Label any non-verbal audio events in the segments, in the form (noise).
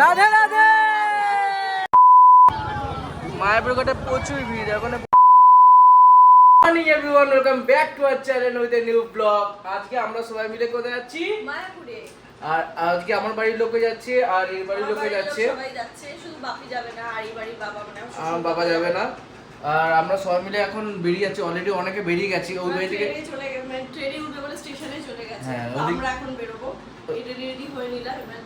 রাধে রাধে! মায়াপুর ঘাটে প্রচুর ভিড় এখন morning everyone welcome back to our channel with a new blog আজকে আমরা সবাই মিলে কোথায় যাচ্ছি? মায়াপুরে। আর আজকে আমার বাড়ির লোকে যাচ্ছে আর এই বাড়ির লোকে যাচ্ছে। সবাই যাচ্ছে শুধু বাপি যাবে না আর এই বাড়ির বাবা মানে আমার আমার বাবা যাবে। না। আর আমরা সবাই মিলে এখন বেরিয়ে যাচ্ছি অলরেডি অনেকে বেরিয়ে গেছি। ওই বাড়ি থেকে ট্রেনে চলে গেছে ট্রেনে বলে স্টেশনে হ্যাঁ, আমরা এখন বেরোবো। এটা রেডি হয়ে নিলাম এবার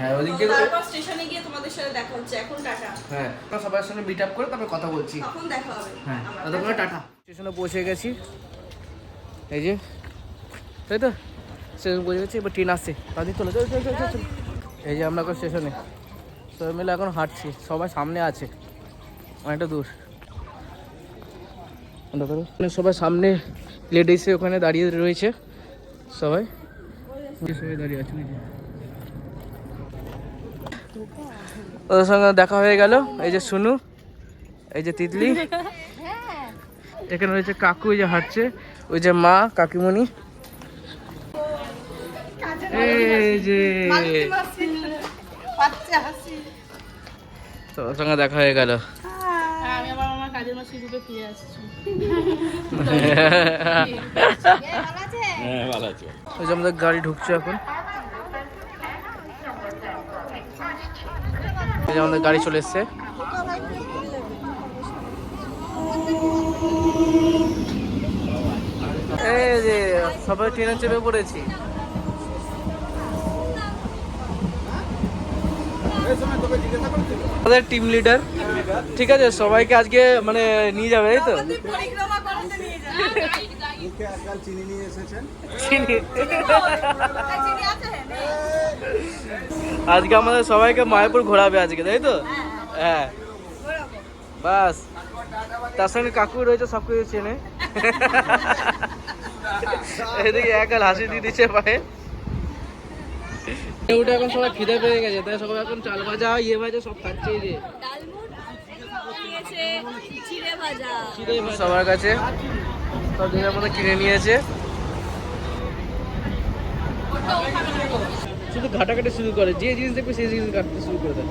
হ্যাঁ, ওদিক তারপর স্টেশনে গিয়ে তোমাদের সাথে দেখা হচ্ছে। এখন টাটা। হ্যাঁ সবার সঙ্গে মিট আপ করে তারপর কথা বলছি। তখন দেখা হবে। হ্যাঁ আমরা ততক্ষণে টাটা। স্টেশনে পৌঁছে গেছি। এই যে তাই তো? স্টেশন পৌঁছে গেছি এবার ট্রেন আসছে। চলো চলো চলো চলো চলো। এই যে আমরা এখন স্টেশনে সবাই মিলে এখন হাঁটছি। সবাই সামনে আছে। অনেকটা দূর। সবাই সামনে লেডিসে ওখানে দাঁড়িয়ে রয়েছে। সবাই? সবাই দাঁড়িয়ে আছে ওদের সঙ্গে দেখা হয়ে গেল এই যে শুনু এই যে তিতলি। এখানে রয়েছে কাকু যে হাঁটছে ওই যে মা কাকিমণি। এই যে। তো ওর সঙ্গে দেখা হয়ে গেল। কাজের মাসি রূপে ফিরে আসছি। ওই যে আমাদের গাড়ি ঢুকছে এখন। এই যে আমাদের গাড়ি চলে এসছে। এই যে সবাই ট্রেনে চেপে পড়েছি। আমাদের টিম লিডার ঠিক আছে সবাইকে আজকে মানে নিয়ে যাবে তাই তো? আজকে আমাদের সবাইকে মায়াপুর ঘোরাবে আজকে তাই তো? হ্যাঁ। বাস। তার সঙ্গে কাকু রয়েছে সব কিছু চেনে। এদিকে একাল হাসি দিয়ে দিচ্ছে পায়ে। ওটা এখন সবাই খিদে পেয়ে গেছে তাই সবাই এখন চাল ভাজা ইয়ে ভাজা সব খাচ্ছে যে। সবার কাছে সব জিনিসের মধ্যে কিনে নিয়েছে। শুধু ঘাটাঘাটি শুরু করে যে জিনিস দেখবে সেই জিনিস কাটতে শুরু করে দেয়।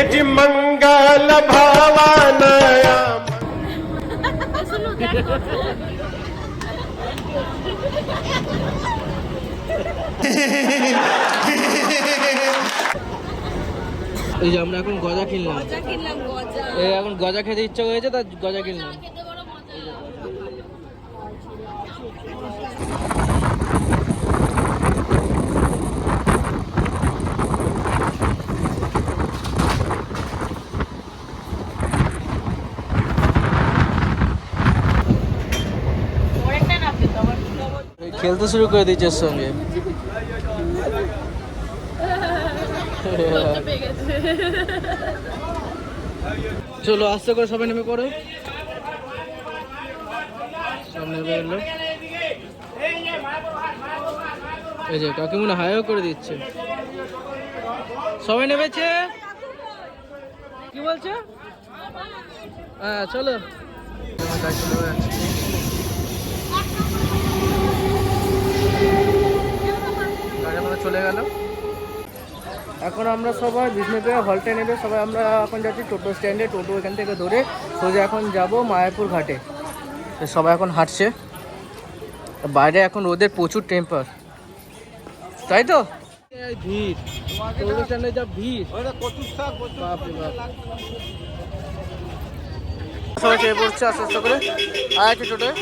এটি মঙ্গল ভাবানয়া (laughs) এই যে আমরা এখন গজা কিনলাম। এই এখন গজা খেতে ইচ্ছা হয়েছে তার গজা কিনলাম। খেলতে শুরু করে এর সঙ্গে পেয়ে গেছে (laughs) চলো, আস্তে করে সবাই নেমে পড়ো। এই যে, কাকিমুনা হাইও করে দিচ্ছে। সবাই নেমেছে? কি বলছে? হ্যাঁ চলো। চলে গেল। এখন আমরা সবাই বিষ্ণুপুরে হলটে নেবে সবাই আমরা এখন যাচ্ছি টোটো স্ট্যান্ডে টোটো এখান থেকে ধরে সোজা এখন যাব মায়াপুর ঘাটে। তো সবাই এখন হাঁটছে। বাইরে এখন রোদের প্রচুর টেম্পার তাই তো? ভিড়। টোটো স্ট্যান্ডে যা ভিড়। সবাই চেয়ে পড়ছে আস্তে আস্তে করে। আর একটু টোটোয়।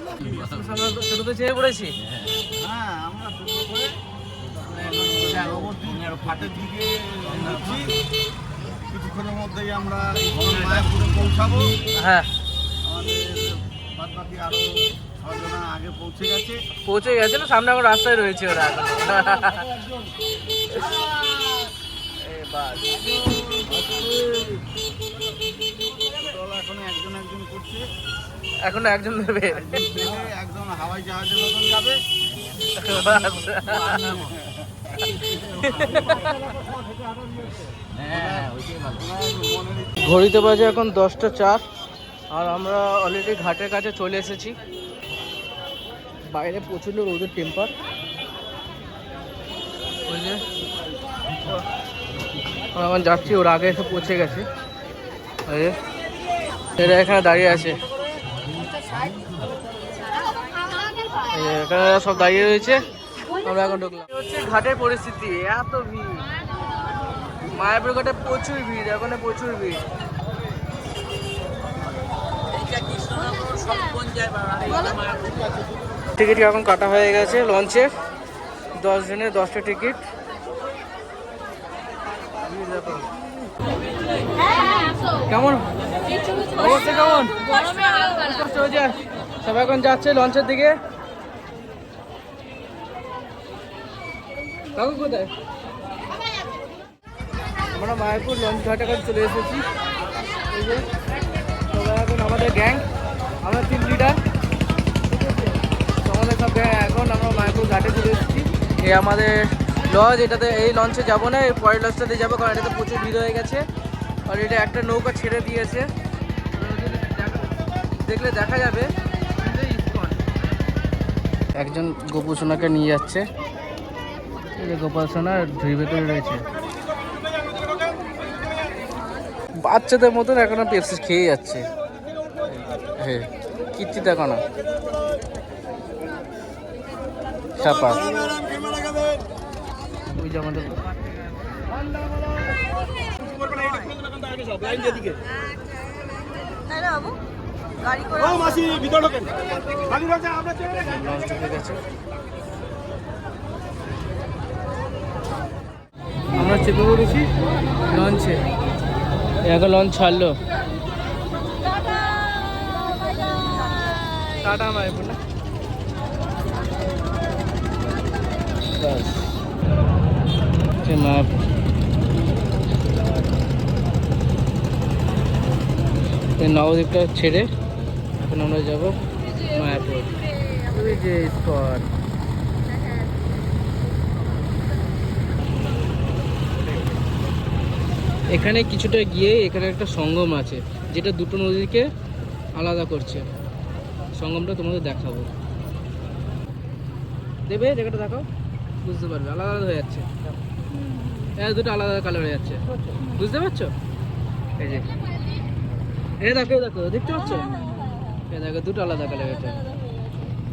আমরা চেয়ে পড়েছি। হ্যাঁ আমরা করে আমরা দিকে কিছুক্ষণের মধ্যেই আমরা মায়াপুরে পৌঁছাবো। হ্যাঁ। আমাদের আরও ছজনা আগে পৌঁছে গেছে। পৌঁছে গেছে না? সামনে এখন রাস্তায় রয়েছে ওরা এখন একজন একজন করছে। এখন একজন দেবে একজন হাওয়াই জাহাজের মতন যাবে। হ্যাঁ, ঘড়িতে বাজে এখন দশটা চার আর আমরা অলরেডি ঘাটের কাছে চলে এসেছি। বাইরে প্রচণ্ড রোদের টেম্পার ওই যে এখন যাচ্ছি ওর আগে এসে পৌঁছে গেছে। এরা এখানে দাঁড়িয়ে আছে। সব দাঁড়িয়ে রয়েছে। আমরা এখন ঢুকলাম। হচ্ছে ঘাটের পরিস্থিতি, এত ভিড়। মায়াপুর ঘাটে প্রচুর ভিড়, এখন প্রচুর ভিড়। টিকিট এখন কাটা হয়ে গেছে লঞ্চের দশ জনের দশটা টিকিট কেমন? কেমন? সবাই এখন যাচ্ছে লঞ্চের দিকে। কাকু কোথায়? আমরা মায়াপুর লঞ্চ ঘাটে কাছে চলে এসেছি। সবাই এখন আমাদের গ্যাং, আমরা তিন লিডার আমাদের সব gang এখন আমরা মায়াপুর ঘাটে চলে এসেছি। এই আমাদের লঞ্চ এটাতে এই লঞ্চে যাব না, এই পরের লঞ্চটাতে যাব, কারণ এটাতে প্রচুর ভিড় হয়ে গেছে। আর এটা একটা নৌকা ছেড়ে দিয়েছে। দেখলে দেখা যাবে। একজন গোপু সোনাকে নিয়ে যাচ্ছে। গোপাল সোনা ধুই ভেতরে রয়েছে। বাচ্চাদের মতন এখনও পেপসি খেয়ে যাচ্ছে। হ্যাঁ কিচ্ছু দেখো না। চাপা ওই যে আমাদের লঞ্চ ঢুকে গেছে। আমরা চেপে পড়েছি লঞ্চে। এখন লঞ্চ ছাড়লো। টাটা মাই বলে মাপ এই নবদ্বীপটা ছেড়ে এখন আমরা যাব মায়াপুর। ওই যে স্পট। এখানে কিছুটা গিয়ে এখানে একটা সঙ্গম আছে যেটা দুটো নদীকে আলাদা করছে। সঙ্গমটা তোমাদের দেখাবো। দেবে? জায়গাটা দেখাও। বুঝতে পারবে আলাদা আলাদা হয়ে যাচ্ছে। হ্যাঁ দুটো আলাদা আলাদা কালার হয়ে যাচ্ছে। বুঝতে পারছ? এই যে। এই দেখো দেখো দেখতে পাচ্ছ? এই দেখো দুটো আলাদা কালার হয়েছে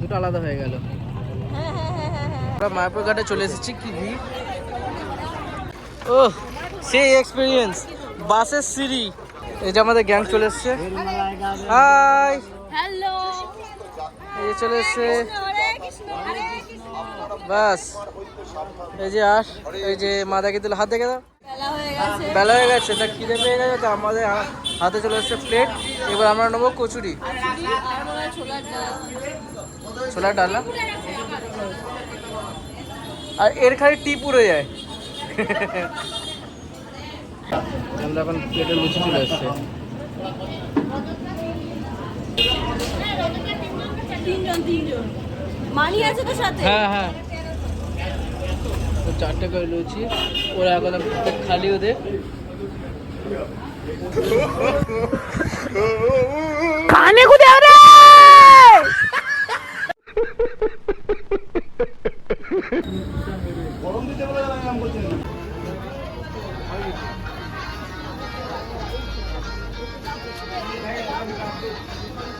দুটো আলাদা হয়ে গেল। আমরা মায়াপুর ঘাটে চলে এসেছি কি ভিড়? ও সেই এক্সপিরিয়েন্স বাসের সিঁড়ি। এই যে আমাদের গ্যাং চলে এসছে। হাই হ্যালো এই চলে এসছে। বাস এই যে আর এই যে মা দেখে দিল হাত দেখে দাও। বেলা হয়ে গেছে। তা খিদে পেয়ে গেছে তো আমাদের হাতে চলে এসছে প্লেট এবার আমরা নেব কচুরি। ছোলার ডালা। আর এর খালি টিপ উড়ে যায়। আমরা এখন প্লেটে লুচি চলে এসছে। তিনজন তিনজন। মানি আছে তো সাথে? হ্যাঁ হ্যাঁ। তো চারটে করে লুচি। ওরা এখন খালি ওদের।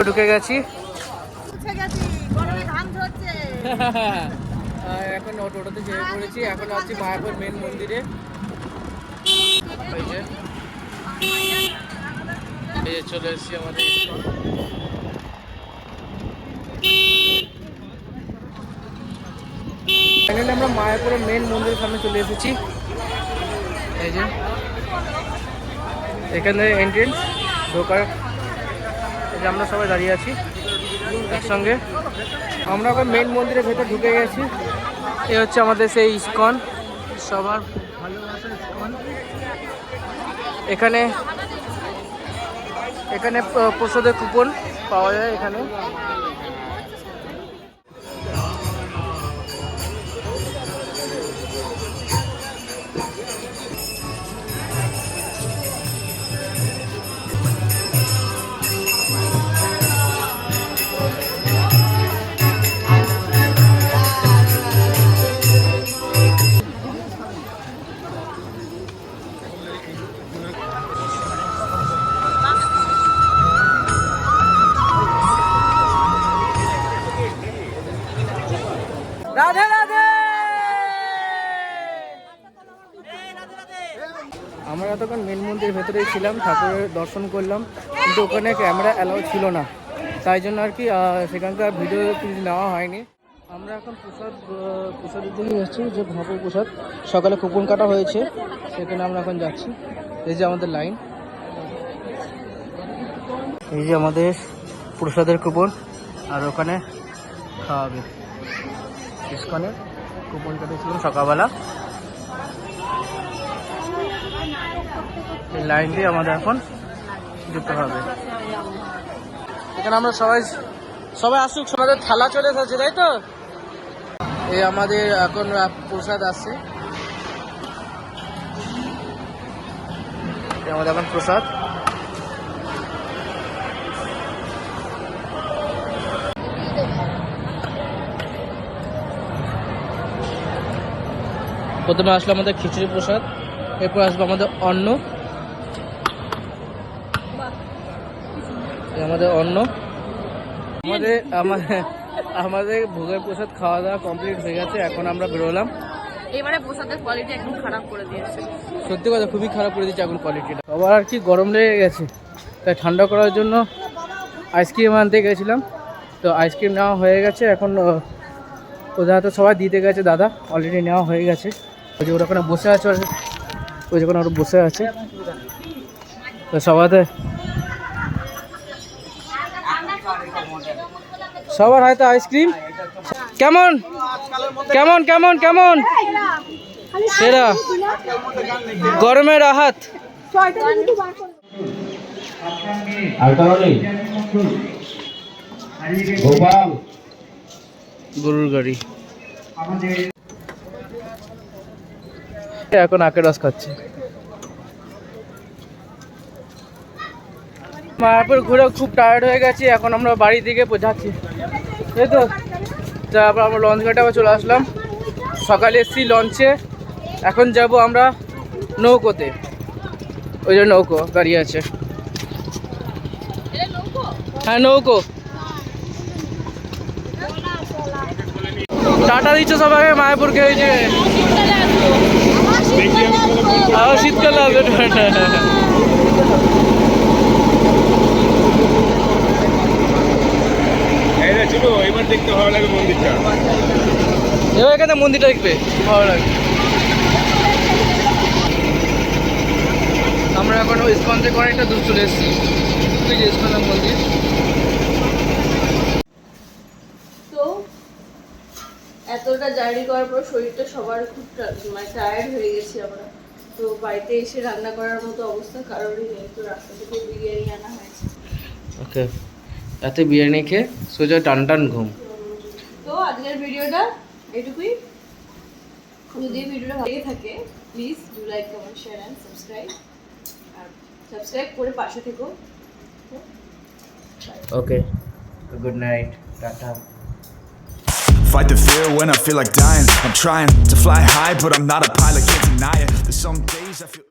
ঢুকে গেছি। (laughs) এখন অটোটাতে চেপে পড়েছি এখন আছি মায়াপুর মেন মন্দিরে। এই যে। এই চলে এসেছি আমাদের ফাইনালি আমরা মায়াপুরের মেন মন্দিরের সামনে চলে এসেছি। এই যে। এখানে এন্ট্রেন্স ঢোকার। আমরা সবাই দাঁড়িয়ে আছি একসঙ্গে। আমরা এখন মেন মন্দিরের ভেতর ঢুকে গেছি। এ হচ্ছে আমাদের সেই ইস্কন। সবার ভালোবাসা ইস্কন। এখানে এখানে প্রসাদের কুপন পাওয়া যায় এখানে। ছিলাম ঠাকুরের দর্শন করলাম, কিন্তু ওখানে ক্যামেরা অ্যালাউ ছিল না। তাই জন্য আর কি সেখানকার ভিডিও কিছু নেওয়া হয়নি। আমরা এখন প্রসাদ প্রসাদের দিকে যাচ্ছি যে মহাপুর প্রসাদ। সকালে কুপন কাটা হয়েছে, সেখানে আমরা এখন যাচ্ছি। এই যে আমাদের লাইন। এই যে আমাদের প্রসাদের কুপন, আর ওখানে খাওয়াবে। ইস্কনের কুপন কাটিয়েছিলাম সকালবেলা। এই লাইন দিয়ে আমাদের এখন যেতে হবে। এখানে আমরা সবাই সবাই আসুক আমাদের থালা চলে এসেছে তাই তো? এই আমাদের এখন প্রসাদ আছে। আমাদের এখন প্রসাদ। প্রথমে আসলো আমাদের খিচুড়ি প্রসাদ, এরপর আসবে আমাদের অন্ন। আমাদের অন্ন। আমাদের আমাদের ভোগের প্রসাদ খাওয়া দাওয়া কমপ্লিট হয়ে গেছে এখন আমরা বেরোলাম। এবারে প্রসাদের কোয়ালিটি একদম খারাপ করে দিয়েছে। সত্যি কথা খুবই খারাপ করে দিচ্ছে এখন কোয়ালিটিটা আবার আর কি গরম লেগে গেছে তাই ঠান্ডা করার জন্য আইসক্রিম আনতে গেছিলাম। তো আইসক্রিম নেওয়া হয়ে গেছে এখন ওদের হাতে সবাই দিতে গেছে দাদা অলরেডি নেওয়া হয়ে গেছে। ওই যে ওরা ওখানে বসে আছে ওই যখন ওরা বসে আছে। তো সবাইতে সবার হয়তো আইসক্রিম কেমন? কেমন কেমন কেমন? সেরা। গরমের আহাত। গরুর গাড়ি। এখন আখের রস খাচ্ছে। মায়াপুর ঘুরে খুব টায়ার্ড হয়ে গেছি এখন আমরা বাড়ি দিকে যাচ্ছি। এই তো তারপর আমরা লঞ্চ ঘাটে আবার চলে আসলাম। সকালে এসেছি লঞ্চে এখন যাব আমরা নৌকোতে। ওই যে নৌকো গাড়ি আছে। হ্যাঁ নৌকো। টাটা দিচ্ছ সবাই মায়াপুরকে ওই যে। শীতকালে আসবে। (laughs) চলো এবার দেখতে ভালো লাগে মন্দিরটা। এবার এখানে মন্দিরটা দেখবে ভালো লাগে আমরা এখন ইস্কন থেকে অনেকটা দূর চলে এসেছি। ইস্কনের মন্দির। তো এতটা জার্নি করার পর শরীরটা সবার খুব টা- মানে টায়ার্ড হয়ে গেছি আমরা। তো বাড়িতে এসে রান্না করার মতো অবস্থা কারোরই নেই তো রাস্তা থেকে বিরিয়ানি আনা হয়েছে। ওকে রাতে বিরিয়ানি খেয়ে সোজা টান টান ঘুম তো আজকের ভিডিওটা এটুকুই যদি ভিডিওটা ভালো লেগে থাকে please do like comment share and subscribe R subscribe করে পাশে থেকো okay good night tata Fight the fear when I feel like dying. I'm trying to fly high, but I'm not a pilot, can't deny it. There's some days I feel.